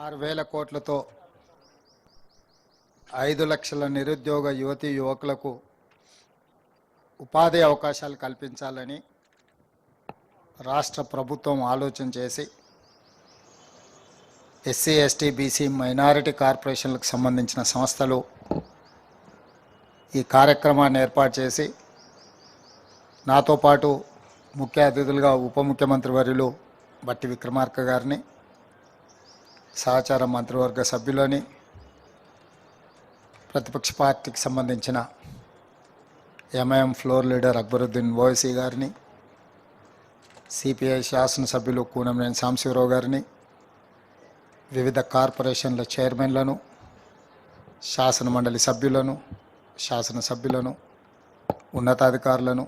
ఆరు వేల కోట్లతో ఐదు లక్షల నిరుద్యోగ యువతి యువకులకు ఉపాధి అవకాశాలు కల్పించాలని రాష్ట్ర ప్రభుత్వం ఆలోచన చేసి ఎస్సీ ఎస్టీ బీసీ మైనారిటీ కార్పొరేషన్లకు సంబంధించిన సంస్థలు ఈ కార్యక్రమాన్ని ఏర్పాటు చేసి నాతో పాటు ముఖ్య అతిథులుగా ఉప ముఖ్యమంత్రి వర్యులు బట్టి విక్రమార్క గారిని సహచార మంత్రివర్గ సభ్యులని ప్రతిపక్ష పార్టీకి సంబంధించిన MIM floor leader Akbaruddin Owaisi గారిని సిపిఐ శాసనసభ్యులు కూనంనేని సాంశివరావు గారిని వివిధ కార్పొరేషన్ల చైర్మన్లను శాసన మండలి సభ్యులను శాసనసభ్యులను ఉన్నతాధికారులను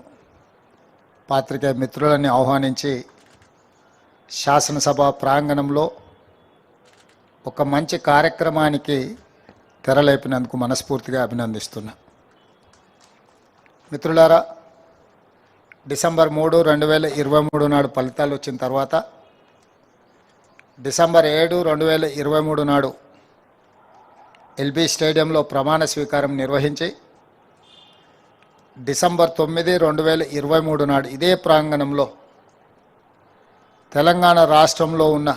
పాత్రికేయ మిత్రులని ఆహ్వానించి శాసనసభ ప్రాంగణంలో ఒక మంచి కార్యక్రమానికి తెరలేపినందుకు మనస్ఫూర్తిగా అభినందిస్తున్నా. మిత్రులారా డిసెంబర్ మూడు రెండు వేల ఇరవై మూడు నాడు ఫలితాలు వచ్చిన తర్వాత డిసెంబర్ ఏడు రెండు వేల ఇరవై మూడు నాడు ఎల్బీ స్టేడియంలో ప్రమాణ స్వీకారం నిర్వహించి డిసెంబర్ తొమ్మిది రెండు వేల ఇరవై మూడు నాడు ఇదే ప్రాంగణంలో తెలంగాణ రాష్ట్రంలో ఉన్న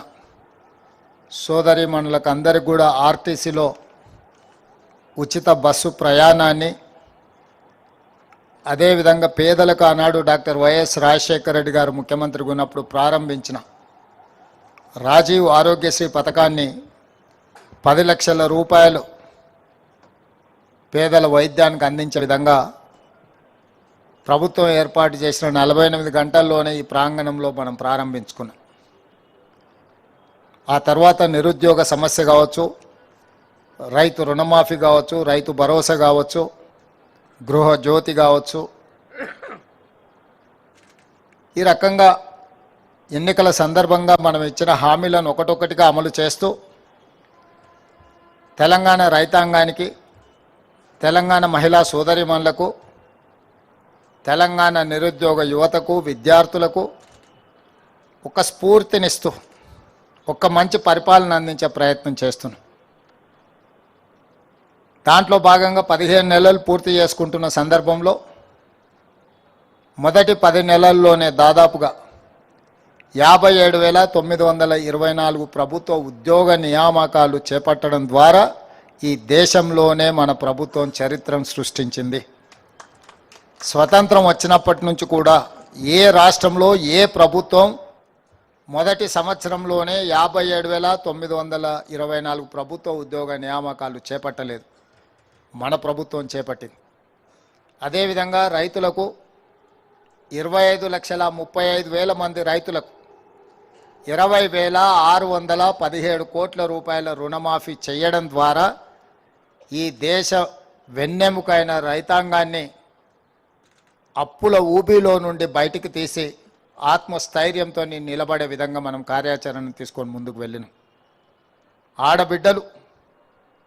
సోదరిమణులకు అందరికి కూడా ఆర్టీసీలో ఉచిత బస్సు ప్రయాణాన్ని అదేవిధంగా పేదలకు ఆనాడు డాక్టర్ వైఎస్ రాజశేఖర రెడ్డి గారు ముఖ్యమంత్రిగా ఉన్నప్పుడు ప్రారంభించిన రాజీవ్ ఆరోగ్యశ్రీ పథకాన్ని పది లక్షల రూపాయలు పేదల వైద్యానికి అందించే విధంగా ప్రభుత్వం ఏర్పాటు చేసిన నలభై ఎనిమిది గంటల్లోనే ఈ ప్రాంగణంలో మనం ప్రారంభించుకున్నాం. ఆ తర్వాత నిరుద్యోగ సమస్య కావచ్చు రైతు రుణమాఫీ కావచ్చు రైతు భరోసా కావచ్చు గృహ జ్యోతి కావచ్చు. ఈ రకంగా ఎన్నికల సందర్భంగా మనం ఇచ్చిన హామీలను ఒకటొకటిగా అమలు చేస్తూ తెలంగాణ రైతాంగానికి తెలంగాణ మహిళా సోదరిమణులకు తెలంగాణ నిరుద్యోగ యువతకు విద్యార్థులకు ఒక స్ఫూర్తినిస్తూ ఒక మంచి పరిపాలన అందించే ప్రయత్నం చేస్తున్నాం. దాంట్లో భాగంగా పదిహేను నెలలు పూర్తి చేసుకుంటున్న సందర్భంలో మొదటి పది నెలల్లోనే దాదాపుగా యాభై ఏడు వేల తొమ్మిది వందల ఇరవై నాలుగు ప్రభుత్వ ఉద్యోగ నియామకాలు చేపట్టడం ద్వారా ఈ దేశంలోనే మన ప్రభుత్వం చరిత్రను సృష్టించింది. స్వతంత్రం వచ్చినప్పటి నుంచి కూడా ఏ రాష్ట్రంలో ఏ ప్రభుత్వం మొదటి సంవత్సరంలోనే యాభై ఏడు వేల తొమ్మిది వందల ఇరవై నాలుగు ప్రభుత్వ ఉద్యోగ నియామకాలు చేపట్టలేదు. మన ప్రభుత్వం చేపట్టింది. అదేవిధంగా రైతులకు ఇరవై ఐదు లక్షల ముప్పై ఐదు వేల మంది రైతులకు ఇరవై వేల ఆరు వందల పదిహేడు కోట్ల రూపాయల రుణమాఫీ చేయడం ద్వారా ఈ దేశ వెన్నెముకైన రైతాంగాన్ని అప్పుల ఊబిలో నుండి బయటికి తీసి ఆత్మస్థైర్యంతో నిలబడే విధంగా మనం కార్యాచరణ తీసుకొని ముందుకు వెళ్ళినాం. ఆడబిడ్డలు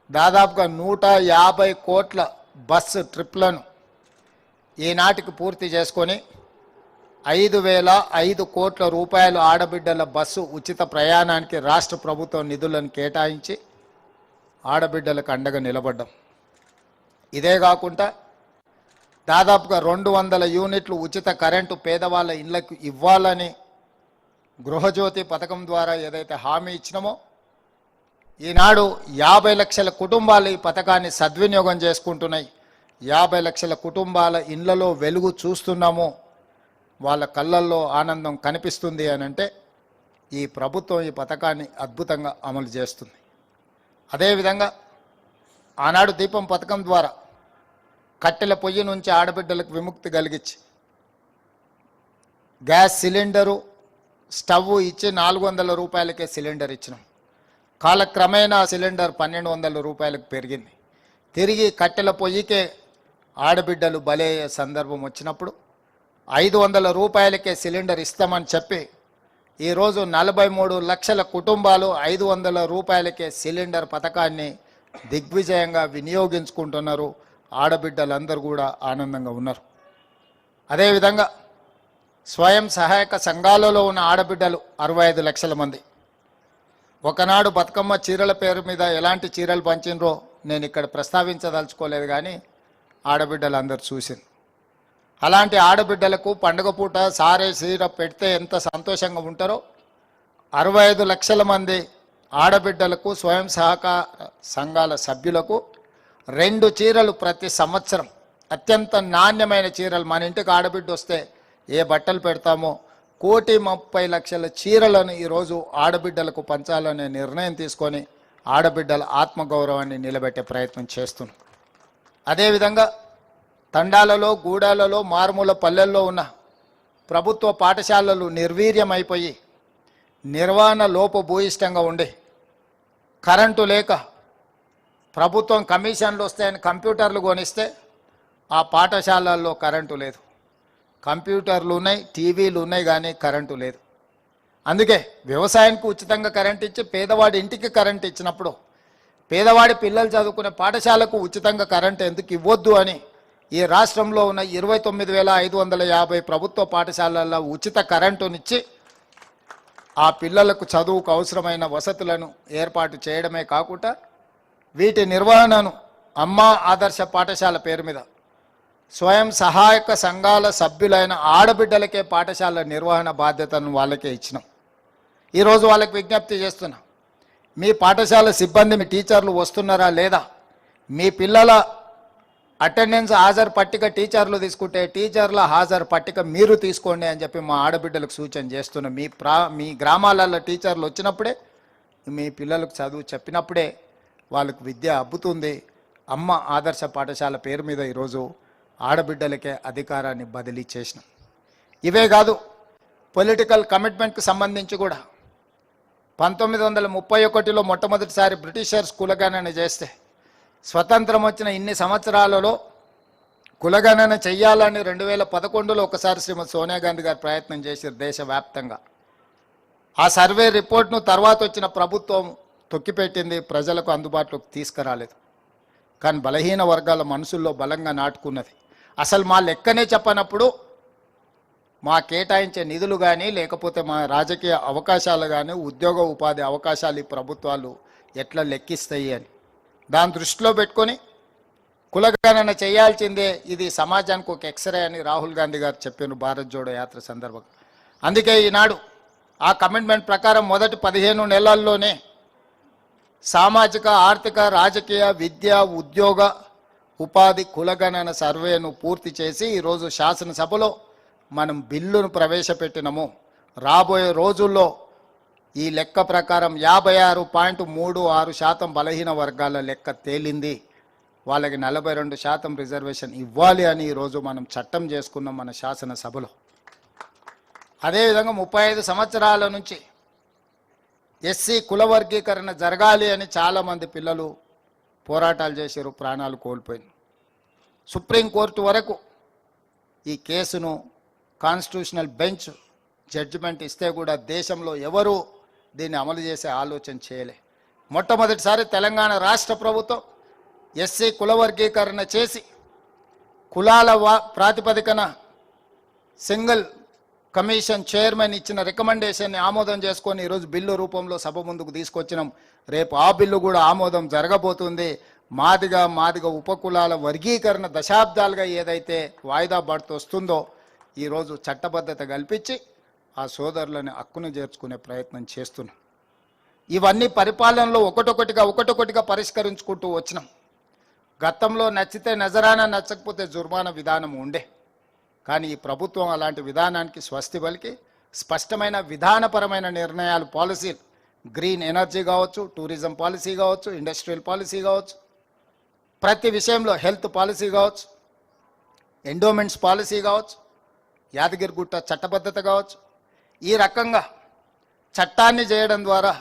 దాదాపుగా నూట యాభై కోట్ల బస్సు ట్రిప్లను ఈనాటికి పూర్తి చేసుకొని ఐదు వేల ఐదు కోట్ల రూపాయలు ఆడబిడ్డల బస్సు ఉచిత ప్రయాణానికి రాష్ట్ర ప్రభుత్వం నిధులను కేటాయించి ఆడబిడ్డలకు అండగా నిలబడ్డం. ఇదే కాకుండా దాదాపుగా రెండు వందల యూనిట్లు ఉచిత కరెంటు పేదవాళ్ళ ఇళ్ళకు ఇవ్వాలని గృహజ్యోతి పథకం ద్వారా ఏదైతే హామీ ఇచ్చినామో ఈనాడు యాభై లక్షల కుటుంబాలు ఈ పథకాన్ని సద్వినియోగం చేసుకుంటున్నాయి. యాభై లక్షల కుటుంబాల ఇళ్ళలో వెలుగు చూస్తున్నాము. వాళ్ళ కళ్ళల్లో ఆనందం కనిపిస్తుంది అని అంటే ఈ ప్రభుత్వం ఈ పథకాన్ని అద్భుతంగా అమలు చేస్తుంది. అదేవిధంగా ఆనాడు దీపం పథకం ద్వారా కట్టెల పొయ్యి నుంచి ఆడబిడ్డలకు విముక్తి కలిగించి. గ్యాస్ సిలిండరు స్టవ్ ఇచ్చి నాలుగు వందల రూపాయలకే సిలిండర్ ఇచ్చినాం. కాలక్రమేణా సిలిండర్ పన్నెండు వందల రూపాయలకు పెరిగింది. తిరిగి కట్టెల పొయ్యికే ఆడబిడ్డలు బలయ్యే సందర్భం వచ్చినప్పుడు ఐదు వందల రూపాయలకే సిలిండర్ ఇస్తామని చెప్పి ఈరోజు నలభై మూడు లక్షల కుటుంబాలు ఐదు వందల రూపాయలకే సిలిండర్ పథకాన్ని దిగ్విజయంగా వినియోగించుకుంటున్నారు. ఆడబిడ్డలందరూ కూడా ఆనందంగా ఉన్నారు. అదేవిధంగా స్వయం సహాయక సంఘాలలో ఉన్న ఆడబిడ్డలు అరవై ఐదు లక్షల మంది. ఒకనాడు బతుకమ్మ చీరల పేరు మీద ఎలాంటి చీరలు పంచినరో నేను ఇక్కడ ప్రస్తావించదలుచుకోలేదు కానీ ఆడబిడ్డలు అందరు చూసింది. అలాంటి ఆడబిడ్డలకు పండుగ పూట సారే చీర పెడితే ఎంత సంతోషంగా ఉంటారో అరవై ఐదు లక్షల మంది ఆడబిడ్డలకు స్వయం సహకార సంఘాల సభ్యులకు రెండు చీరలు ప్రతి సంవత్సరం. అత్యంత నాణ్యమైన చీరలు. మన ఇంటికి ఆడబిడ్డ వస్తే ఏ బట్టలు పెడతామో కోటి ముప్పై లక్షల చీరలను ఈరోజు ఆడబిడ్డలకు పంచాలనే నిర్ణయం తీసుకొని ఆడబిడ్డల ఆత్మగౌరవాన్ని నిలబెట్టే ప్రయత్నం చేస్తున్నాం. అదేవిధంగా తండాలలో గూడాలలో మారుమూల పల్లెల్లో ఉన్న ప్రభుత్వ పాఠశాలలు నిర్వీర్యమైపోయి నిర్వహణ లోపభూయిష్టంగా ఉండి కరెంటు లేక ప్రభుత్వం కమిషన్లు వస్తాయని కంప్యూటర్లు కొనిస్తే ఆ పాఠశాలల్లో కరెంటు లేదు. కంప్యూటర్లు ఉన్నాయి టీవీలు ఉన్నాయి కానీ కరెంటు లేదు. అందుకే వ్యవసాయానికి ఉచితంగా కరెంట్ ఇచ్చి పేదవాడి ఇంటికి కరెంట్ ఇచ్చినప్పుడు పేదవాడి పిల్లలు చదువుకునే పాఠశాలకు ఉచితంగా కరెంట్ ఎందుకు ఇవ్వద్దు అని ఈ రాష్ట్రంలో ఉన్న ఇరవై తొమ్మిది వేల ఐదు వందల యాభై ప్రభుత్వ పాఠశాలల్లో ఉచిత కరెంటునిచ్చి ఆ పిల్లలకు చదువుకు అవసరమైన వసతులను ఏర్పాటు చేయడమే కాకుండా వీటి నిర్వహణను అమ్మ ఆదర్శ పాఠశాల పేరు మీద. స్వయం సహాయక సంఘాల సభ్యులైన ఆడబిడ్డలకే పాఠశాల నిర్వహణ బాధ్యతను వాళ్ళకే ఇచ్చినాం. ఈరోజు వాళ్ళకి విజ్ఞప్తి చేస్తున్నా. మీ పాఠశాల సిబ్బంది మీ టీచర్లు వస్తున్నారా లేదా? మీ పిల్లల అటెండెన్స్ హాజరు పట్టిక టీచర్లు తీసుకుంటే టీచర్ల హాజరు పట్టిక మీరు తీసుకోండి అని చెప్పి మా ఆడబిడ్డలకు సూచన చేస్తున్నాం. మీ ప్రా మీ గ్రామాలలో టీచర్లు వచ్చినప్పుడే మీ పిల్లలకు చదువు చెప్పినప్పుడే వాళ్ళకు విద్య అబ్బుతుంది. అమ్మ ఆదర్శ పాఠశాల పేరు మీద ఈరోజు ఆడబిడ్డలకే అధికారాన్ని బదిలీ చేసినాం. ఇవే కాదు పొలిటికల్ కమిట్మెంట్కి సంబంధించి కూడా పంతొమ్మిది వందల ముప్పై ఒకటిలో మొట్టమొదటిసారి బ్రిటిషర్స్ కులగణన చేస్తే స్వతంత్రం వచ్చిన ఇన్ని సంవత్సరాలలో కులగణన చెయ్యాలని రెండు వేల పదకొండులో ఒకసారి శ్రీమతి సోనియా గాంధీ గారు ప్రయత్నం చేశారు దేశవ్యాప్తంగా. ఆ సర్వే రిపోర్ట్ను తర్వాత వచ్చిన ప్రభుత్వం తొక్కిపెట్టింది ప్రజలకు అందుబాటులోకి తీసుకురాలేదు. కానీ బలహీన వర్గాల మనసుల్లో బలంగా నాటుకున్నది. అసలు మా లెక్కనే చెప్పనప్పుడు మా కేటాయించే నిధులు కానీ లేకపోతే మా రాజకీయ అవకాశాలు కానీ ఉద్యోగ ఉపాధి అవకాశాలు ఈ ప్రభుత్వాలు ఎట్లా లెక్కిస్తాయి అని. దాని దృష్టిలో పెట్టుకొని కులగణన చేయాల్సిందే. ఇది సమాజానికి ఒక ఎక్స్రే అని రాహుల్ గాంధీ గారు చెప్పారు భారత్ జోడో యాత్ర సందర్భంగా. అందుకే ఈనాడు ఆ కమిట్మెంట్ ప్రకారం మొదటి పదిహేను నెలల్లోనే సామాజిక ఆర్థిక రాజకీయ విద్య ఉద్యోగ ఉపాధి కులగణన సర్వేను పూర్తి చేసి ఈరోజు శాసనసభలో మనం బిల్లును ప్రవేశపెట్టినము. రాబోయే రోజుల్లో ఈ లెక్క ప్రకారం యాభై ఆరు పాయింట్ మూడు ఆరు శాతం బలహీన వర్గాల లెక్క తేలింది. వాళ్ళకి నలభై రెండు శాతం రిజర్వేషన్ ఇవ్వాలి అని ఈరోజు మనం చట్టం చేసుకున్నాం మన శాసనసభలో. అదేవిధంగా ముప్పై ఐదు సంవత్సరాల నుంచి ఎస్సీ కుల వర్గీకరణ జరగాలి అని చాలామంది పిల్లలు పోరాటాలు చేశారు ప్రాణాలు కోల్పోయింది సుప్రీంకోర్టు వరకు ఈ కేసును కాన్స్టిట్యూషనల్ బెంచ్ జడ్జిమెంట్ ఇస్తే కూడా దేశంలో ఎవరు దీన్ని అమలు చేసే ఆలోచన చేయలే. మొట్టమొదటిసారి తెలంగాణ రాష్ట్ర ప్రభుత్వం ఎస్సీ కుల వర్గీకరణ చేసి కులాల ప్రాతిపదికన సింగిల్ కమిషన్ చైర్మన్ ఇచ్చిన రికమెండేషన్ని ఆమోదం చేసుకొని ఈరోజు బిల్లు రూపంలో సభ ముందుకు తీసుకొచ్చినాం. రేపు ఆ బిల్లు కూడా ఆమోదం జరగబోతుంది. మాదిగా మాదిగా ఉపకులాల వర్గీకరణ దశాబ్దాలుగా ఏదైతే వాయిదా పడుతూ వస్తుందో ఈరోజు చట్టబద్ధత కల్పించి ఆ సోదరులని హక్కును చేర్చుకునే ప్రయత్నం చేస్తున్నాం. ఇవన్నీ పరిపాలనలో ఒకటొకటిగా ఒకటొకటిగా పరిష్కరించుకుంటూ వచ్చినాం. గతంలో నచ్చితే నజరానా నచ్చకపోతే జుర్మానా విధానం ఉండే. కానీ ఈ ప్రభుత్వం అలాంటి విధానానికి స్వస్తి పలికి స్పష్టమైన విధానపరమైన నిర్ణయాలు పాలసీలు గ్రీన్ ఎనర్జీ కావచ్చు టూరిజం పాలసీ కావచ్చు ఇండస్ట్రియల్ పాలసీ కావచ్చు ప్రతి విషయంలో హెల్త్ పాలసీ కావచ్చు ఎండోమెంట్స్ పాలసీ కావచ్చు యాదగిరిగుట్ట చట్టబద్ధత కావచ్చు. ఈ రకంగా చట్టాన్ని చేయడం ద్వారా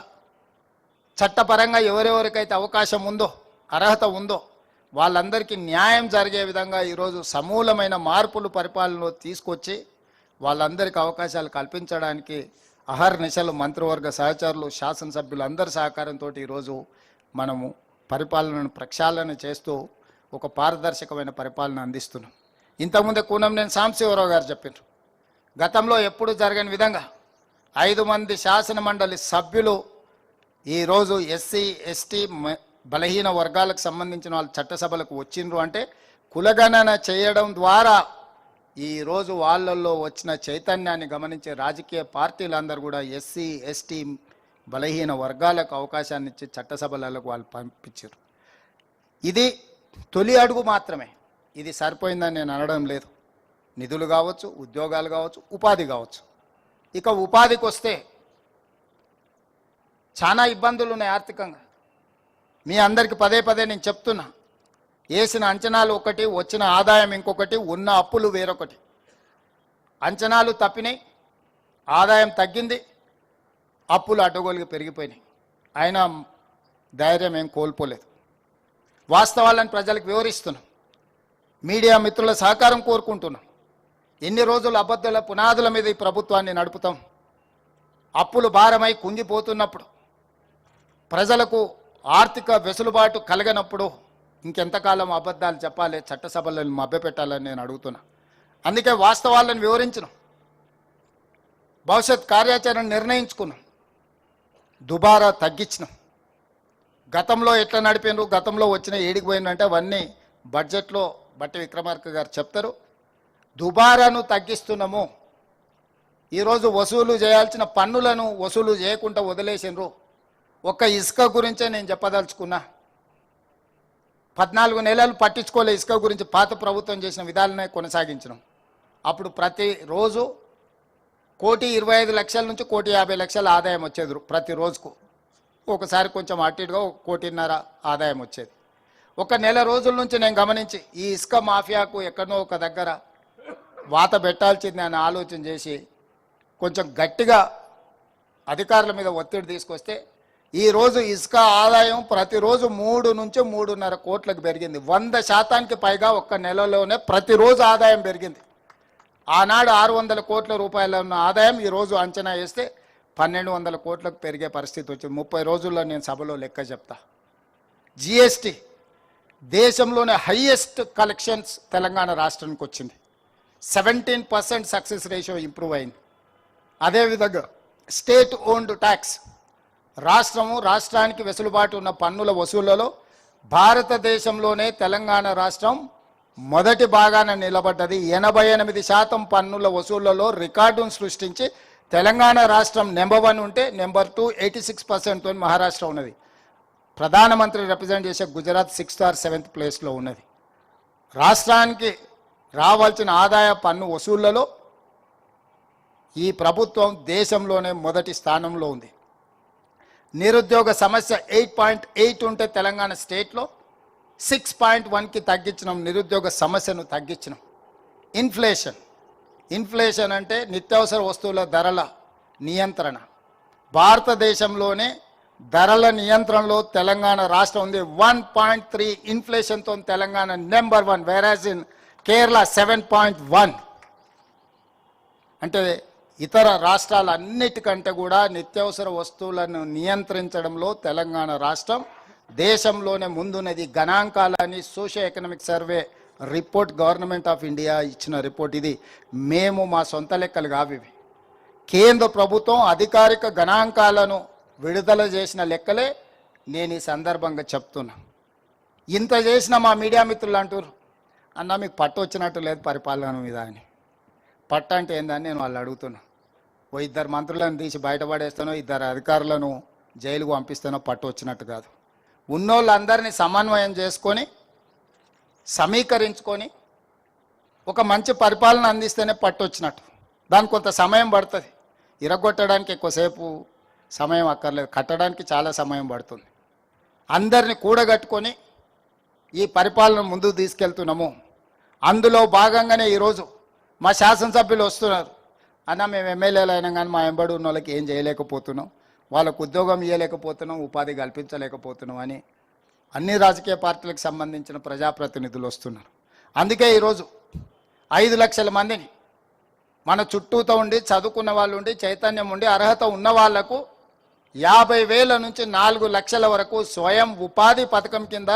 చట్టపరంగా ఎవరెవరికైతే అవకాశం ఉందో అర్హత ఉందో వాళ్ళందరికీ న్యాయం జరిగే విధంగా ఈరోజు సమూలమైన మార్పులు పరిపాలనలో తీసుకొచ్చి వాళ్ళందరికీ అవకాశాలు కల్పించడానికి అహర్నిశలు మంత్రివర్గ సహచరులు శాసనసభ్యులు అందరి సహకారంతో ఈరోజు మనము పరిపాలనను ప్రక్షాళన చేస్తూ ఒక పారదర్శకమైన పరిపాలన అందిస్తున్నాం. ఇంతకుముందే కూనం నేను సాంబశివరావు గారు చెప్పారు గతంలో ఎప్పుడు జరగని విధంగా ఐదు మంది శాసన మండలి సభ్యులు ఈరోజు ఎస్సీ ఎస్టీ మ- బలహీన వర్గాలకు సంబంధించిన వాళ్ళు చట్టసభలకు వచ్చిండ్రు అంటే కులగణన చేయడం ద్వారా ఈరోజు వాళ్ళల్లో వచ్చిన చైతన్యాన్ని గమనించే రాజకీయ పార్టీలందరూ కూడా ఎస్సీ ఎస్టీ బలహీన వర్గాలకు అవకాశాన్ని ఇచ్చి చట్టసభలకు వాళ్ళు పంపించారు ఇది తొలి అడుగు మాత్రమే. ఇది సరిపోయిందని నేను అనడం లేదు. నిధులు కావచ్చు ఉద్యోగాలు కావచ్చు ఉపాధి కావచ్చు. ఇక ఉపాధికి వస్తే చాలా ఇబ్బందులు ఉన్నాయి ఆర్థికంగా. మీ అందరికి పదే పదే నేను చెప్తున్నా. వేసిన అంచనాలు ఒకటి వచ్చిన ఆదాయం ఇంకొకటి ఉన్న అప్పులు వేరొకటి. అంచనాలు తప్పినాయి ఆదాయం తగ్గింది అప్పులు అడ్డగోలుగా పెరిగిపోయినాయి. అయినా ధైర్యం ఏం కోల్పోలేదు. వాస్తవాలను ప్రజలకు వివరిస్తున్నాం. మీడియా మిత్రుల సహకారం కోరుకుంటున్నాం. ఎన్ని రోజులు అబద్ధాల పునాదుల మీద ఈ ప్రభుత్వాన్ని నడుపుతాం? అప్పులు భారమై కుంగిపోతున్నప్పుడు ప్రజలకు ఆర్థిక వెసులుబాటు కలగనప్పుడు ఇంకెంతకాలం అబద్ధాలు చెప్పాలి చట్టసభలను మభ్యపెట్టాలని నేను అడుగుతున్నా. అందుకే వాస్తవాలను వివరించను. భవిష్యత్ కార్యాచరణ నిర్ణయించుకున్నాం దుబారా తగ్గించినాం. గతంలో ఎట్లా నడిపినారు గతంలో వచ్చిన ఏడికి పోయిందంటే అవన్నీ బడ్జెట్లో బట్టి విక్రమార్క గారు చెప్తారు. దుబారాను తగ్గిస్తున్నాము. ఈరోజు వసూలు చేయాల్సిన పన్నులను వసూలు చేయకుండా వదిలేసినారు. ఒక్క ఇసుక గురించే నేను చెప్పదలుచుకున్నా. పద్నాలుగు నెలలు పట్టించుకోలే ఇసుక గురించి పాత ప్రభుత్వం చేసిన విధాలనే కొనసాగించడం. అప్పుడు ప్రతి రోజు కోటి ఇరవై ఐదు లక్షల నుంచి కోటి యాభై లక్షల ఆదాయం వచ్చేది ప్రతి రోజుకు. ఒకసారి కొంచెం అటు ఇటుగా ఒక కోటిన్నర ఆదాయం వచ్చేది. ఒక నెల రోజుల నుంచి నేను గమనించి ఈ ఇసుక మాఫియాకు ఎక్కడో ఒక దగ్గర వాత పెట్టాల్సింది అని ఆలోచన చేసి కొంచెం గట్టిగా అధికారుల మీద ఒత్తిడి తీసుకొస్తే ఈరోజు ఇసుక ఆదాయం ప్రతిరోజు మూడు నుంచి మూడున్నర కోట్లకు పెరిగింది. వంద శాతానికి పైగా ఒక్క నెలలోనే ప్రతిరోజు ఆదాయం పెరిగింది. ఆనాడు ఆరు వందల కోట్ల రూపాయల ఉన్న ఆదాయం ఈరోజు అంచనా వేస్తే పన్నెండు వందల కోట్లకు పెరిగే పరిస్థితి వచ్చింది. ముప్పై రోజుల్లో నేను సభలో లెక్క చెప్తా. జిఎస్టి దేశంలోనే హయ్యెస్ట్ కలెక్షన్స్ తెలంగాణ రాష్ట్రానికి వచ్చింది. Seventeen percent success ratio improve అయింది. అదేవిధంగా స్టేట్ ఓన్డ్ ట్యాక్స్ రాష్ట్రము రాష్ట్రానికి వెసులుబాటు ఉన్న పన్నుల వసూళ్ళలో భారతదేశంలోనే తెలంగాణ రాష్ట్రం మొదటి భాగాన నిలబడ్డది. ఎనభై ఎనిమిది శాతం పన్నుల వసూళ్ళలో రికార్డును సృష్టించి తెలంగాణ రాష్ట్రం నెంబర్ వన్ ఉంటే నెంబర్ టూ ఎయిటీ సిక్స్ పర్సెంట్తో మహారాష్ట్ర ఉన్నది. ప్రధానమంత్రి రిప్రజెంట్ చేసే గుజరాత్ సిక్స్త్ ఆర్ సెవెంత్ ప్లేస్లో ఉన్నది. రాష్ట్రానికి రావాల్సిన ఆదాయ పన్ను వసూళ్ళలో ఈ ప్రభుత్వం దేశంలోనే మొదటి స్థానంలో ఉంది. నిరుద్యోగ సమస్య ఎయిట్ పాయింట్ ఎయిట్ ఉంటే తెలంగాణ స్టేట్లో సిక్స్ పాయింట్ వన్కి తగ్గించినాం నిరుద్యోగ సమస్యను తగ్గించినాం. ఇన్ఫ్లేషన్. ఇన్ఫ్లేషన్ అంటే నిత్యావసర వస్తువుల ధరల నియంత్రణ. భారతదేశంలోనే ధరల నియంత్రణలో తెలంగాణ రాష్ట్రం ఉంది. One point three ఇన్ఫ్లేషన్తో Telangana number one average in Kerala seven point one. అంటే ఇతర రాష్ట్రాలన్నిటికంటే కూడా నిత్యావసర వస్తువులను నియంత్రించడంలో తెలంగాణ రాష్ట్రం దేశంలోనే ముందున్నది. గణాంకాలని socio economic survey report government of India ఇచ్చిన రిపోర్ట్ ఇది. మేము మా సొంత లెక్కలు కావి కేంద్ర ప్రభుత్వం అధికారిక గణాంకాలను విడుదల చేసిన లెక్కలే నేను ఈ సందర్భంగా చెప్తున్నా. ఇంత చేసిన మా మీడియా మిత్రులు అంటారు అన్న మీకు పట్టు వచ్చినట్టు లేదు పరిపాలన మీద అని. పట్ట అంటే ఏందని నేను వాళ్ళు అడుగుతున్నా. ఓ ఇద్దరు మంత్రులను తీసి బయటపడేస్తానో ఇద్దరు అధికారులను జైలుకు పంపిస్తానో పట్టు వచ్చినట్టు కాదు. ఉన్నోళ్ళందరినీ సమన్వయం చేసుకొని సమీకరించుకొని ఒక మంచి పరిపాలన అందిస్తేనే పట్టు వచ్చినట్టు. దానికి కొంత సమయం పడుతుంది. ఇరగొట్టడానికి ఎక్కువసేపు సమయం అక్కర్లేదు. కట్టడానికి చాలా సమయం పడుతుంది. అందరిని కూడగట్టుకొని ఈ పరిపాలన ముందుకు తీసుకెళ్తున్నాము. అందులో భాగంగానే ఈరోజు మా శాసనసభ్యులు వస్తున్నారు. అన్న మేము ఎమ్మెల్యేలు అయినా కానీ మా ఎంబడి ఉన్న వాళ్ళకి ఏం చేయలేకపోతున్నాం. వాళ్ళకు ఉద్యోగం ఇవ్వలేకపోతున్నాం ఉపాధి కల్పించలేకపోతున్నాం అని అన్ని రాజకీయ పార్టీలకు సంబంధించిన ప్రజాప్రతినిధులు వస్తున్నారు. అందుకే ఈరోజు ఐదు లక్షల మందిని మన చుట్టూతో ఉండి చదువుకున్న వాళ్ళు ఉండి చైతన్యం ఉండి అర్హత ఉన్న వాళ్ళకు యాభై వేల నుంచి నాలుగు లక్షల వరకు స్వయం ఉపాధి పథకం కింద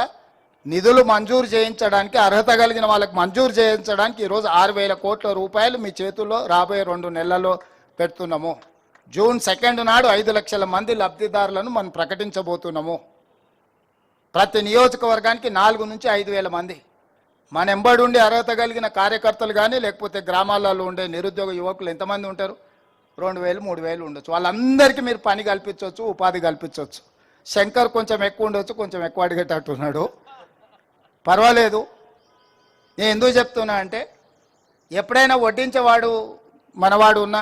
నిధులు మంజూరు చేయించడానికి అర్హత కలిగిన వాళ్ళకి మంజూరు చేయించడానికి ఈరోజు ఆరు వేల కోట్ల రూపాయలు మీ చేతుల్లో రాబోయే రెండు నెలల్లో పెడుతున్నాము. జూన్ సెకండ్ నాడు ఐదు లక్షల మంది లబ్ధిదారులను మనం ప్రకటించబోతున్నాము. ప్రతి నియోజకవర్గానికి నాలుగు నుంచి ఐదు వేల మంది. మన ఎంబడి ఉండి అర్హత కలిగిన కార్యకర్తలు కానీ లేకపోతే గ్రామాలలో ఉండే నిరుద్యోగ యువకులు ఎంతమంది ఉంటారు? రెండు వేలు మూడు వేలు ఉండొచ్చు. వాళ్ళందరికీ మీరు పని కల్పించవచ్చు ఉపాధి కల్పించవచ్చు శంకర్ కొంచెం ఎక్కువ ఉండొచ్చు కొంచెం ఎక్కువ అడిగేటట్టున్నాడు పర్వాలేదు. నేను ఎందుకు చెప్తున్నా అంటే ఎప్పుడైనా వడ్డించేవాడు మనవాడు ఉన్నా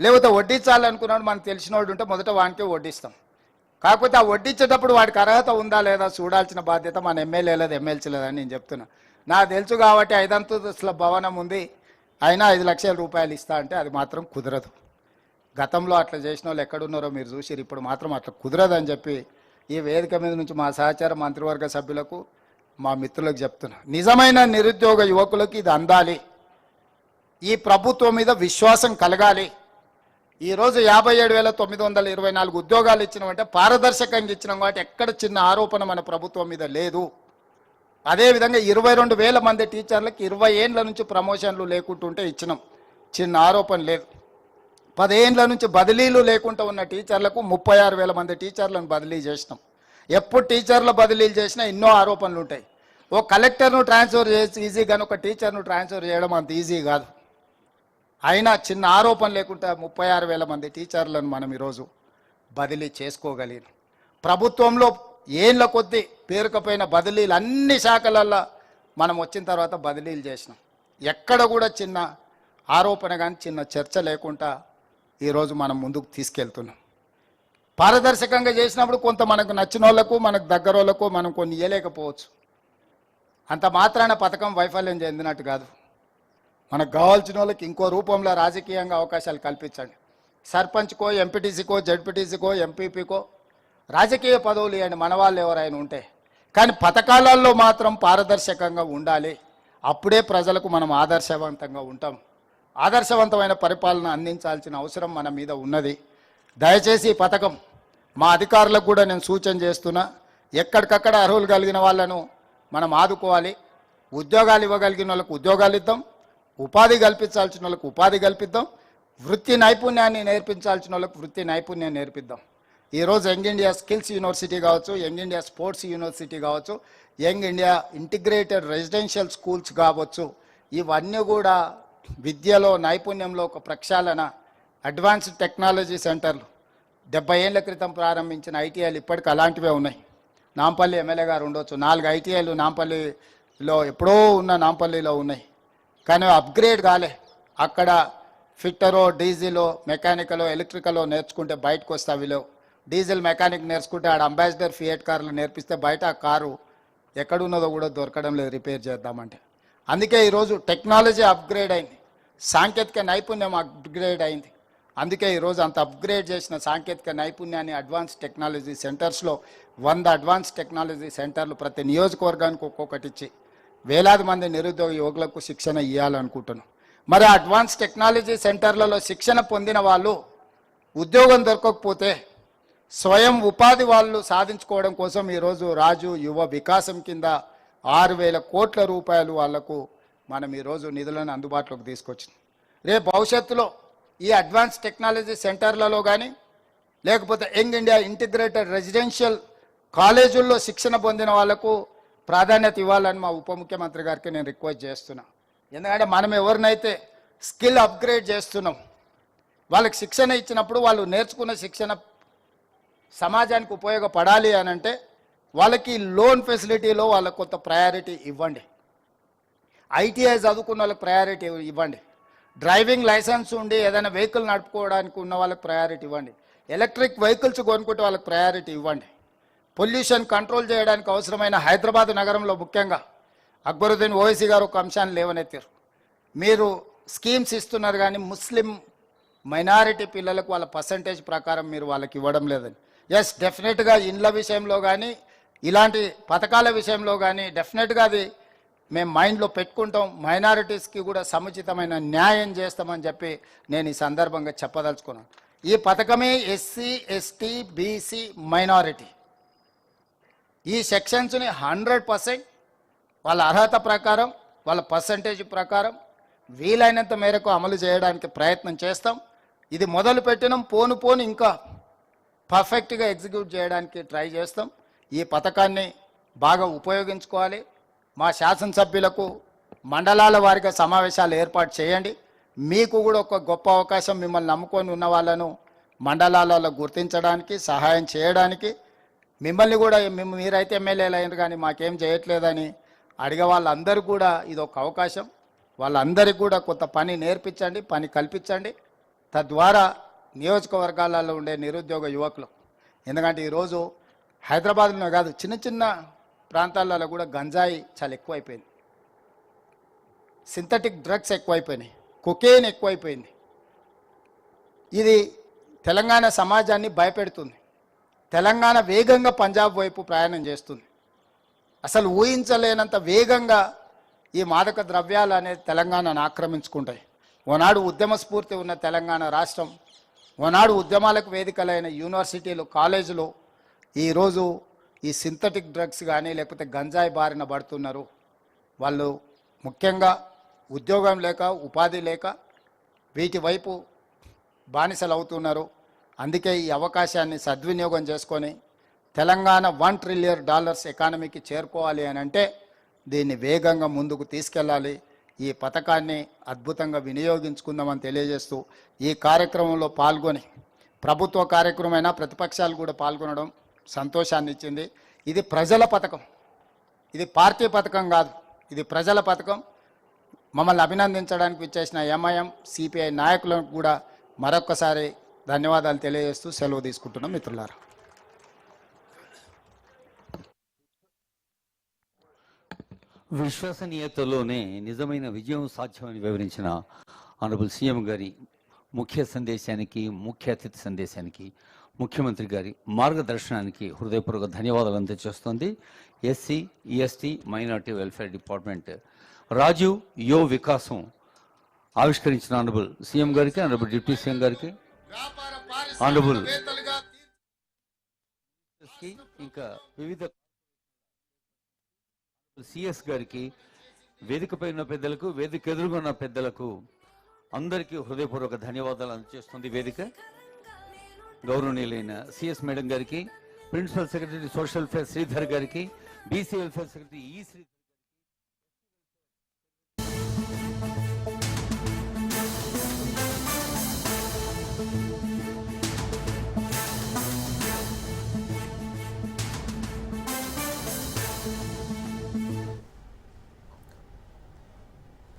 లేకపోతే వడ్డించాలనుకున్నాడు మనకు తెలిసినవాడు ఉంటే మొదట వానికే వడ్డిస్తాం. కాకపోతే ఆ వడ్డించేటప్పుడు వాడికి అర్హత ఉందా లేదా చూడాల్సిన బాధ్యత మన ఎమ్మెల్యే లేదా ఎమ్మెల్సీ లేదని నేను చెప్తున్నా. నాకు తెలుసు కాబట్టి ఐదంతస్తుల భవనం ఉంది. అయినా ఐదు లక్షల రూపాయలు ఇస్తా అంటే అది మాత్రం కుదరదు. గతంలో అట్లా చేసిన వాళ్ళు ఎక్కడున్నారో మీరు చూసిరు ఇప్పుడు మాత్రం అట్లా కుదరదని చెప్పి ఈ వేదిక మీద నుంచి మా సహచార మంత్రివర్గ సభ్యులకు మా మిత్రులకు చెప్తున్నా. నిజమైన నిరుద్యోగ యువకులకు ఇది అందాలి. ఈ ప్రభుత్వం మీద విశ్వాసం కలగాలి. ఈరోజు యాభై ఏడు వేల తొమ్మిది వందల ఇరవై నాలుగు ఉద్యోగాలు ఇచ్చినామంటే పారదర్శకంగా ఇచ్చినాం కాబట్టి ఎక్కడ చిన్న ఆరోపణ మన ప్రభుత్వం మీద లేదు. అదేవిధంగా ఇరవై రెండు వేల మంది టీచర్లకు ఇరవై ఏండ్ల నుంచి ప్రమోషన్లు లేకుంటుంటే ఇచ్చినాం. చిన్న ఆరోపణ లేదు. పదేండ్ల నుంచి బదిలీలు లేకుండా ఉన్న టీచర్లకు ముప్పై ఆరు వేల మంది టీచర్లను బదిలీ చేసినాం. ఎప్పుడు టీచర్ల బదిలీలు చేసినా ఎన్నో ఆరోపణలు ఉంటాయి. ఓ కలెక్టర్ను ట్రాన్స్ఫర్ చేసి ఈజీ కానీ ఒక టీచర్ను ట్రాన్స్ఫర్ చేయడం అంత ఈజీ కాదు. అయినా చిన్న ఆరోపణ లేకుండా ముప్పై ఆరు వేల మంది టీచర్లను మనం ఈరోజు బదిలీ చేసుకోగలిగిన ప్రభుత్వంలో ఏళ్ళ కొద్దీ పేరుకపోయిన బదిలీలు అన్ని శాఖలల్లో మనం వచ్చిన తర్వాత బదిలీలు చేసినాం. ఎక్కడ కూడా చిన్న ఆరోపణ కానీ చిన్న చర్చ లేకుండా ఈరోజు మనం ముందుకు తీసుకెళ్తున్నాం. పారదర్శకంగా చేసినప్పుడు కొంత మనకు నచ్చిన వాళ్ళకు మనకు దగ్గర వాళ్ళకు మనం కొన్ని ఇవ్వలేకపోవచ్చు అంత మాత్రాన పథకం వైఫల్యం చెందినట్టు కాదు. మనకు కావాల్సిన వాళ్ళకి ఇంకో రూపంలో రాజకీయంగా అవకాశాలు కల్పించండి. సర్పంచ్కో ఎంపీటీసీకో జడ్పీటీసీకో ఎంపీపీకో రాజకీయ పదవులు ఇవ్వండి మన వాళ్ళు ఎవరైనా ఉంటే. కానీ పథకాలలో మాత్రం పారదర్శకంగా ఉండాలి. అప్పుడే ప్రజలకు మనం ఆదర్శవంతంగా ఉంటాం. ఆదర్శవంతమైన పరిపాలన అందించాల్సిన అవసరం మన మీద ఉన్నది. దయచేసి ఈ పథకం మా అధికారులకు కూడా నేను సూచన చేస్తున్నా ఎక్కడికక్కడ అర్హులు కలిగిన వాళ్ళను మనం ఆదుకోవాలి. ఉద్యోగాలు ఇవ్వగలిగిన వాళ్ళకు ఉద్యోగాలు ఇద్దాం. ఉపాధి కల్పించాల్సిన వాళ్ళకు ఉపాధి కల్పిద్దాం. వృత్తి నైపుణ్యాన్ని నేర్పించాల్సిన వాళ్ళకు వృత్తి నైపుణ్యాన్ని నేర్పిద్దాం. ఈరోజు యంగ్ ఇండియా స్కిల్స్ యూనివర్సిటీ కావచ్చు యంగ్ ఇండియా స్పోర్ట్స్ యూనివర్సిటీ కావచ్చు young India integrated residential schools కావచ్చు ఇవన్నీ కూడా విద్యలో నైపుణ్యంలో ఒక ప్రక్షాళన. అడ్వాన్స్డ్ టెక్నాలజీ సెంటర్లు. డెబ్బై ఏళ్ళ క్రితం ప్రారంభించిన ఐటీఐలు ఇప్పటికి అలాంటివే ఉన్నాయి. నాంపల్లి ఎమ్మెల్యే గారు ఉండొచ్చు. నాలుగు ఐటీఐలు నాంపల్లిలో ఎప్పుడో ఉన్న నాంపల్లిలో ఉన్నాయి. కానీ అప్గ్రేడ్ కాలే. అక్కడ ఫిట్టరో డీజిలో మెకానికలో ఎలక్ట్రికలో నేర్చుకుంటే బయటకు వస్తే అవిలో డీజిల్ మెకానిక్ నేర్చుకుంటే ఆడ అంబాసిడర్ ఫియట్ కార్లు నేర్పిస్తే బయట ఆ కారు ఎక్కడున్నదో కూడా దొరకడం లేదు రిపేర్ చేద్దామంటే. అందుకే ఈరోజు టెక్నాలజీ అప్గ్రేడ్ అయింది. సాంకేతిక నైపుణ్యం అప్గ్రేడ్ అయింది. అందుకే ఈరోజు అంత అప్గ్రేడ్ చేసిన సాంకేతిక నైపుణ్యాన్ని అడ్వాన్స్ టెక్నాలజీ సెంటర్స్లో వంద అడ్వాన్స్ టెక్నాలజీ సెంటర్లు ప్రతి నియోజకవర్గానికి ఒక్కొక్కటి ఇచ్చి వేలాది మంది నిరుద్యోగ యువకులకు శిక్షణ ఇవ్వాలనుకుంటున్నాం మరి అడ్వాన్స్ టెక్నాలజీ సెంటర్లలో శిక్షణ పొందిన వాళ్ళు ఉద్యోగం దొరకకపోతే స్వయం ఉపాధి వాళ్ళు సాధించుకోవడం కోసం ఈరోజు రాజు యువ వికాసం కింద ఆరు వేల కోట్ల రూపాయలు వాళ్ళకు మనం ఈరోజు నిధులను అందుబాటులోకి తీసుకొచ్చింది రేపు భవిష్యత్తులో ఈ అడ్వాన్స్ టెక్నాలజీ సెంటర్లలో కానీ లేకపోతే యంగ్ ఇండియా ఇంటిగ్రేటెడ్ రెసిడెన్షియల్ కాలేజీల్లో శిక్షణ పొందిన వాళ్ళకు ప్రాధాన్యత ఇవ్వాలని మా ఉప ముఖ్యమంత్రి గారికి నేను రిక్వెస్ట్ చేస్తున్నా. ఎందుకంటే మనం ఎవరినైతే స్కిల్ అప్గ్రేడ్ చేస్తున్నాం వాళ్ళకి శిక్షణ ఇచ్చినప్పుడు వాళ్ళు నేర్చుకున్న శిక్షణ సమాజానికి ఉపయోగపడాలి అని అంటే వాళ్ళకి లోన్ ఫెసిలిటీలో వాళ్ళకు కొంత ప్రయారిటీ ఇవ్వండి. ఐటీఐ చదువుకున్న వాళ్ళకి ప్రయారిటీ ఇవ్వండి. డ్రైవింగ్ లైసెన్స్ ఉండి ఏదైనా వెహికల్ నడుపుకోవడానికి ఉన్న వాళ్ళకి ప్రయారిటీ ఇవ్వండి. ఎలక్ట్రిక్ వెహికల్స్ కొనుక్కుంటే వాళ్ళకి ప్రయారిటీ ఇవ్వండి. పొల్యూషన్ కంట్రోల్ చేయడానికి అవసరమైన హైదరాబాద్ నగరంలో ముఖ్యంగా అక్బరుద్దీన్ ఓవైసీ గారు ఒక అంశాన్ని లేవనెత్తారు. మీరు స్కీమ్స్ ఇస్తున్నారు కానీ ముస్లిం మైనారిటీ పిల్లలకు వాళ్ళ పర్సంటేజ్ ప్రకారం మీరు వాళ్ళకి ఇవ్వడం లేదని ఎస్ డెఫినెట్గా ఇండ్ల విషయంలో కానీ ఇలాంటి పథకాల విషయంలో కానీ డెఫినెట్గా అది మేము మైండ్లో పెట్టుకుంటాం. మైనారిటీస్కి కూడా సముచితమైన న్యాయం చేస్తామని చెప్పి నేను ఈ సందర్భంగా చెప్పదలుచుకున్నాను. ఈ పథకమే ఎస్సీ ఎస్టీ బీసీ మైనారిటీ ఈ సెక్షన్స్ని హండ్రెడ్ పర్సెంట్ వాళ్ళ అర్హత ప్రకారం వాళ్ళ పర్సంటేజ్ ప్రకారం వీలైనంత మేరకు అమలు చేయడానికి ప్రయత్నం చేస్తాం. ఇది మొదలు పెట్టినాం. పోను పోను ఇంకా పర్ఫెక్ట్గా ఎగ్జిక్యూట్ చేయడానికి ట్రై చేస్తాం. ఈ పథకాన్ని బాగా ఉపయోగించుకోవాలి. మా శాసనసభ్యులకు మండలాల వారిగా సమావేశాలు ఏర్పాటు చేయండి. మీకు కూడా ఒక గొప్ప అవకాశం మిమ్మల్ని నమ్ముకొని ఉన్న వాళ్ళను మండలాలలో గుర్తించడానికి సహాయం చేయడానికి మిమ్మల్ని కూడా మిమ్మ- మీరైతే ఎమ్మెల్యేలు అయినారు కానీ మాకేం చేయట్లేదని అడిగే వాళ్ళందరూ కూడా ఇది ఒక అవకాశం. వాళ్ళందరికీ కూడా కొంత పని నేర్పించండి పని కల్పించండి. తద్వారా నియోజకవర్గాలలో ఉండే నిరుద్యోగ యువకులు ఎందుకంటే ఈరోజు హైదరాబాద్లో కాదు చిన్న చిన్న ప్రాంతాలలో కూడా గంజాయి చాలా ఎక్కువైపోయింది. సింథటిక్ డ్రగ్స్ ఎక్కువైపోయినాయి. కొకేన్ ఎక్కువైపోయింది. ఇది తెలంగాణ సమాజాన్ని భయపెడుతుంది. తెలంగాణ వేగంగా పంజాబ్ వైపు ప్రయాణం చేస్తుంది. అసలు ఊహించలేనంత వేగంగా ఈ మాదక ద్రవ్యాలు అనేది తెలంగాణను ఆక్రమించుకుంటాయి. ఓనాడు ఉద్యమ స్ఫూర్తి ఉన్న తెలంగాణ రాష్ట్రం ఓనాడు ఉద్యమాలకు వేదికలైన యూనివర్సిటీలు కాలేజీలు ఈరోజు ఈ సింథటిక్ డ్రగ్స్ కానీ లేకపోతే గంజాయి బారిన పడుతున్నారు. వాళ్ళు ముఖ్యంగా ఉద్యోగం లేక ఉపాధి లేక వీటి వైపు బానిసలు అవుతున్నారు. అందుకే ఈ అవకాశాన్ని సద్వినియోగం చేసుకొని తెలంగాణ వన్ ట్రిలియన్ డాలర్స్ ఎకానమీకి చేరుకోవాలి అని అంటే దీన్ని వేగంగా ముందుకు తీసుకెళ్ళాలి. ఈ పథకాన్ని అద్భుతంగా వినియోగించుకుందామని తెలియజేస్తూ ఈ కార్యక్రమంలో పాల్గొని ప్రభుత్వ కార్యక్రమమైనా ప్రతిపక్షాలు కూడా పాల్గొనడం సంతోషాన్ని ఇచ్చింది ఇది ప్రజల పథకం. ఇది పార్టీ పథకం కాదు. ఇది ప్రజల పథకం. మమ్మల్ని అభినందించడానికి విచ్చేసిన ఎంఐఎం సిపిఐ నాయకులకు కూడా మరొక్కసారి ధన్యవాదాలు తెలియజేస్తూ సెలవు తీసుకుంటున్నాం మిత్రులారా. విశ్వసనీయతలోనే నిజమైన విజయం సాధ్యమని వివరించిన ఆనరబుల్ సీఎం గారి ముఖ్య సందేశానికి ముఖ్య అతిథి సందేశానికి ముఖ్యమంత్రి గారి మార్గదర్శనానికి హృదయపూర్వక ధన్యవాదాలు అందజేస్తోంది. SC ST minority welfare department. Rajiv యో వికాసం ఆవిష్కరించిన ఆనరబుల్ సీఎం గారికి ఆనరబుల్ డిప్యూటీ సీఎం గారికి ఆనరబుల్ ఇంకా వివిధ సిఎస్ గారికి వేదికపై ఉన్న పెద్దలకు వేదిక ఎదురుగా ఉన్న పెద్దలకు అందరికీ హృదయపూర్వక ధన్యవాదాలు అందజేస్తుంది వేదిక. గౌరవనీయులైన సిఎస్ మేడం గారికి principal secretary social welfare Sridhar గారికి బీసీ వెల్ఫేర్ సెక్రటరీ ఈ శ్రీ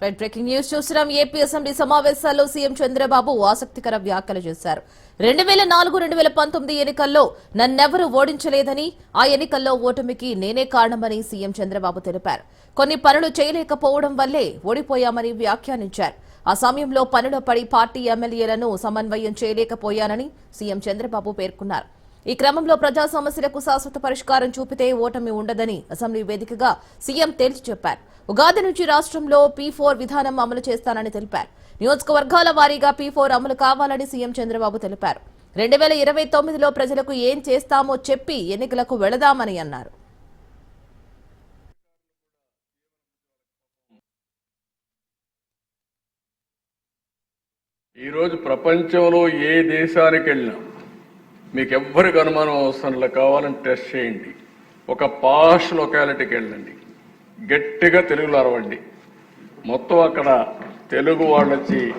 రైట్ బ్రేకింగ్ న్యూస్ చూస్తున్నాం ఏపీ అసెంబ్లీ సమావేశాల్లో సీఎం చంద్రబాబు ఆసక్తికర వ్యాఖ్యలు చేశారు. రెండు వేల నాలుగు రెండు వేల పంతొమ్మిది ఎన్నికల్లో నన్నెవరూ ఓడించలేదని ఆ ఎన్నికల్లో ఓటమికి నేనే కారణమని సీఎం చంద్రబాబు తెలిపారు. కొన్ని పనులు చేయలేకపోవడం వల్లే ఓడిపోయామని వ్యాఖ్యానించారు. ఆ సమయంలో పనిలో పడి పార్టీ ఎమ్మెల్యేలను సమన్వయం చేయలేకపోయానని సీఎం చంద్రబాబు పేర్కొన్నారు. ఈ క్రమంలో ప్రజా సమస్యలకు శాశ్వత పరిష్కారం చూపితే ఓటమి ఉండదని అసెంబ్లీ వేదికగా సీఎం తేల్చి చెప్పారు. ఉగాది నుంచి రాష్ట్రంలో పీ ఫోర్ విధానం అమలు చేస్తానని తెలిపారు. నియోజకవర్గాల వారీగా పీ ఫోర్ అమలు కావాలని సీఎం చంద్రబాబు తెలిపారు. రెండు వేల ఇరవై తొమ్మిదిలో ప్రజలకు ఏం చేస్తామో చెప్పి ఎన్నికలకు వెళదామని అన్నారు. ఈరోజు ప్రపంచంలో ఏ దేశానికి వెళ్ళినా మీకు ఎవ్వరికి అనుమానం అవసరం లేదు కావాలని టెస్ట్ చేయండి. ఒక పాష్ లొకాలిటీకి వెళ్ళండి. గట్టిగా తెలుగులో అరవండి. మొత్తం అక్కడ తెలుగు వాళ్ళు వచ్చి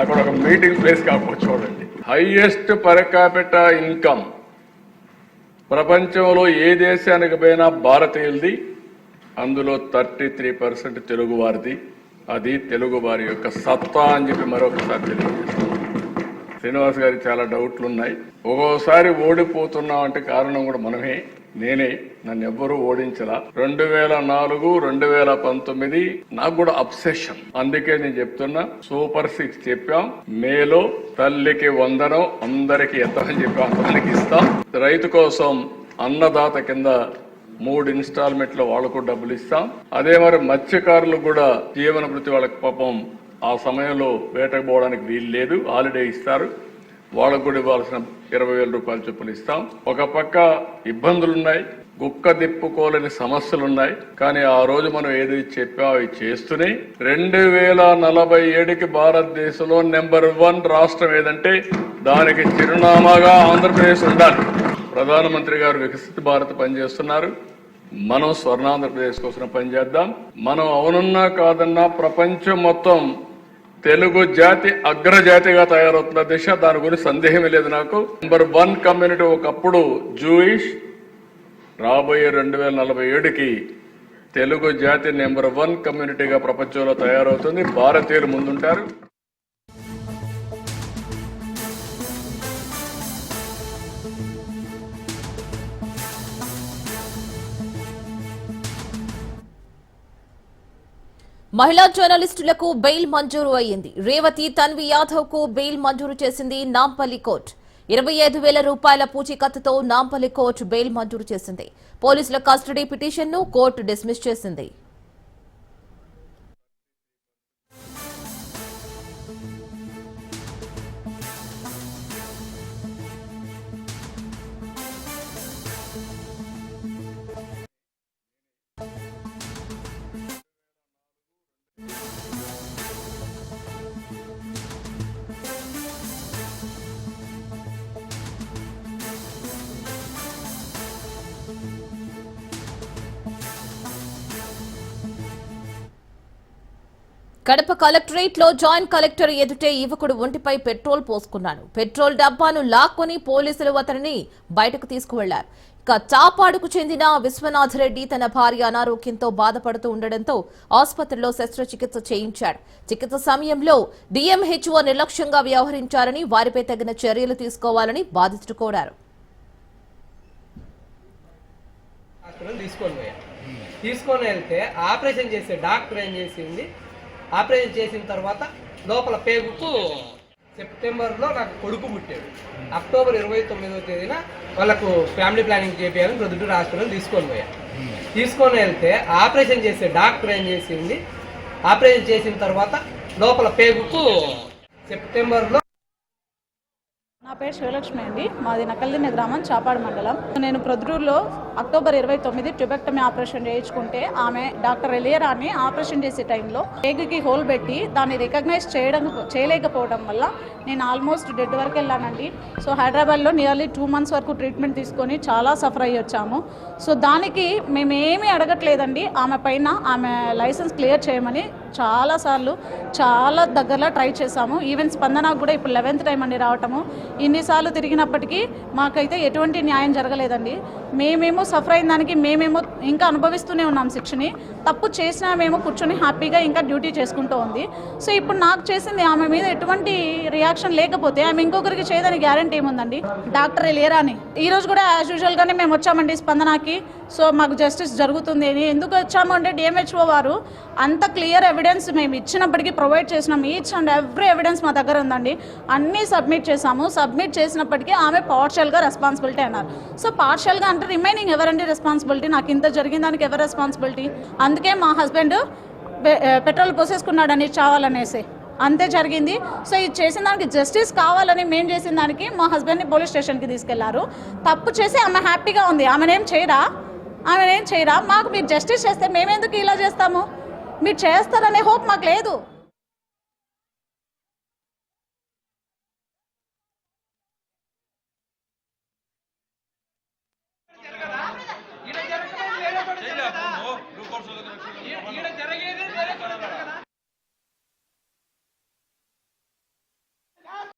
అక్కడ ఒక మీటింగ్ ప్లేస్ కాకపోతే చూడండి. హైయెస్ట్ పర్ ఇన్కమ్ ప్రపంచంలో ఏ దేశానికి పోయినా భారతీయులది అందులో థర్టీ త్రీ పర్సెంట్ తెలుగు వారిది. అది తెలుగు వారి యొక్క సత్తా అని చెప్పి మరొకసారి తెలియజేస్తాను. శ్రీనివాస్ గారికి చాలా డౌట్లు ఉన్నాయి ఒక్కోసారి ఓడిపోతున్నాం అంటే కారణం కూడా మనమే. నేనే. నన్ను ఎవ్వరూ ఓడించలా. రెండు వేల నాలుగు రెండు వేల పంతొమ్మిది నాకు కూడా అప్సెషన్ అందుకే నేను చెప్తున్నా సూపర్ సిక్స్ చెప్పాం. మేలో తల్లికి వందనం అందరికి ఎత్తమని చెప్పాం. అంతమందికి ఇస్తాం. రైతు కోసం అన్నదాత కింద మూడు ఇన్స్టాల్మెంట్లో వాళ్ళకు డబ్బులు ఇస్తాం. అదే మరి మత్స్యకారులు కూడా జీవన వృత్తి వాళ్ళకి పాపం ఆ సమయంలో వేటకు పోవడానికి వీలు లేదు హాలిడే ఇస్తారు. వాళ్ళకు కూడా ఇవ్వాల్సిన ఇరవై వేల రూపాయల చొప్పున ఇస్తాం. ఒక పక్క ఇబ్బందులున్నాయి గుక్క దిప్పుకోలేని సమస్యలున్నాయి. కానీ ఆ రోజు మనం ఏది చెప్పా అవి చేస్తూనే రెండు వేల నలభై ఏడుకి భారతదేశంలో నెంబర్ వన్ రాష్ట్రం ఏదంటే దానికి చిరునామాగా ఆంధ్రప్రదేశ్ ఉండాలి. ప్రధానమంత్రి గారు వికసిత భారత్ పనిచేస్తున్నారు. మనం స్వర్ణాంధ్రప్రదేశ్ కోసం పనిచేద్దాం మనం అవునన్నా కాదన్నా ప్రపంచం మొత్తం తెలుగు జాతి అగ్రజాతిగా తయారవుతున్న దిశ. దాని గురించి సందేహమే లేదు నాకు. నెంబర్ వన్ కమ్యూనిటీ ఒకప్పుడు జూయిష్ రాబోయే రెండు వేల నలభై ఏడుకి తెలుగు జాతి నెంబర్ వన్ కమ్యూనిటీగా ప్రపంచంలో తయారవుతుంది. భారతీయులు ముందుంటారు. మహిళా జర్నలిస్టులకు బెయిల్ మంజూరు అయ్యింది. రేవతి తన్వి యాదవ్కు బెయిల్ మంజూరు చేసింది నాంపల్లి కోర్టు. ఇరవై ఐదు వేల రూపాయల పూచీకత్తుతో నాంపల్లి కోర్టు బెయిల్ మంజూరు చేసింది. పోలీసుల కస్టడీ పిటిషన్ను కోర్టు డిస్మిస్ చేసింది. కడప కలెక్టరేట్లో జాయింట్ కలెక్టర్ ఎదుటే యువకుడు ఒంటిపై పెట్రోల్ పోసుకున్నాడు. పెట్రోల్ డబ్బాను లాక్కొని పోలీసులు అతనిని బయటకు తీసుకువెళ్ళారు. ఇక చాపాడుకు చెందిన విశ్వనాథ్ రెడ్డి తన భార్య అనారోగ్యంతో బాధపడుతూ ఉండడంతో ఆసుపత్రిలో శస్త్రచికిత్స చేయించాడు. చికిత్స సమయంలో డిఎంహెచ్ఓ నిర్లక్ష్యంగా వ్యవహరించారని వారిపై తగిన చర్యలు తీసుకోవాలని బాధితుడు కోరారు. తీసుకొని వెళ్తే ఆపరేషన్ చేసే డాక్టర్ ఏం చేసింది? ఆపరేషన్ చేసిన తర్వాత లోపల పేగుకు సెప్టెంబర్లో నాకు కొడుకు పుట్టాడు. అక్టోబర్ ఇరవై తొమ్మిదవ తేదీన వాళ్ళకు ఫ్యామిలీ ప్లానింగ్ చేయాలని ప్రొద్దుటూరు హాస్పిటల్ తీసుకొని పోయా. తీసుకొని వెళ్తే ఆపరేషన్ చేసే డాక్టర్ ఏం చేసింది? ఆపరేషన్ చేసిన తర్వాత లోపల పేగుకు సెప్టెంబర్లో నా పేరు శివలక్ష్మి అండి. మాది నకల్దిన్న గ్రామం చాపాడు మండలం. నేను ప్రొద్దుటూరులో అక్టోబర్ ఇరవై తొమ్మిది ట్యూబెక్టమీ ఆపరేషన్ చేయించుకుంటే ఆమె డాక్టర్ ఎలియరాని ఆపరేషన్ చేసే టైంలో పేగుకి హోల్ పెట్టి దాన్ని రికగ్నైజ్ చేయడం చేయలేకపోవడం వల్ల నేను ఆల్మోస్ట్ డెడ్ వరకు వెళ్ళానండి. సో హైదరాబాద్లో నియర్లీ టూ మంత్స్ వరకు ట్రీట్మెంట్ తీసుకొని చాలా సఫర్ అయ్యి వచ్చాము. సో దానికి మేమేమీ అడగట్లేదండి. ఆమె పైన ఆమె లైసెన్స్ క్లియర్ చేయమని చాలాసార్లు చాలా దగ్గరలో ట్రై చేశాము. ఈవెన్ స్పందనకు కూడా ఇప్పుడు లెవెన్త్ టైం అండి రావటము. ఇన్నిసార్లు తిరిగినప్పటికీ మాకైతే ఎటువంటి న్యాయం జరగలేదండి. మేమేమో సఫర్ అయిన దానికి మేమేమో ఇంకా అనుభవిస్తూనే ఉన్నాం శిక్షని. తప్పు చేసినా మేము కూర్చొని హ్యాపీగా ఇంకా డ్యూటీ చేసుకుంటూ ఉంది. సో ఇప్పుడు నాకు చేసింది ఆమె మీద ఎటువంటి రియాక్షన్ లేకపోతే ఆమె ఇంకొకరికి చేయదని గ్యారంటీ ఏముందండి? డాక్టర్ లేరా అని. ఈరోజు కూడా యాజ్ యూజువల్గానే మేము వచ్చామండి స్పందనకి. సో మాకు జస్టిస్ జరుగుతుంది అని. ఎందుకు వచ్చాము అంటే డిఎంహెచ్ఓ వారు అంత క్లియర్ ఎవిడెన్స్ ఎవిడెన్స్ మేము ఇచ్చినప్పటికీ ప్రొవైడ్ చేసినాం. ఈచ్ అండ్ ఎవ్రీ ఎవిడెన్స్ మా దగ్గర ఉందండి. అన్నీ సబ్మిట్ చేసాము సబ్మిట్ చేసినప్పటికీ ఆమె పార్షియల్గా రెస్పాన్సిబిలిటీ అన్నారు. సో పార్షియల్గా అంటే రిమైనింగ్ ఎవరండి రెస్పాన్సిబిలిటీ నాకు ఇంత జరిగిన దానికి ఎవరు రెస్పాన్సిబిలిటీ అందుకే మా హస్బెండ్ పెట్రోల్ పోసేసుకున్నాడని చావాలనేసి. అంతే జరిగింది. సో ఇది చేసిన దానికి జస్టిస్ కావాలని మేము చేసిన దానికి మా హస్బెండ్ని పోలీస్ స్టేషన్కి తీసుకెళ్ళారు. తప్పు చేసి ఆమె హ్యాపీగా ఉంది. ఆమెనేం చేయరా ఆమెనేం చేయరా మాకు మీరు జస్టిస్ చేస్తే మేమెందుకు ఇలా చేస్తాము? మీరు చేస్తారనే హోప్ మాకు లేదు.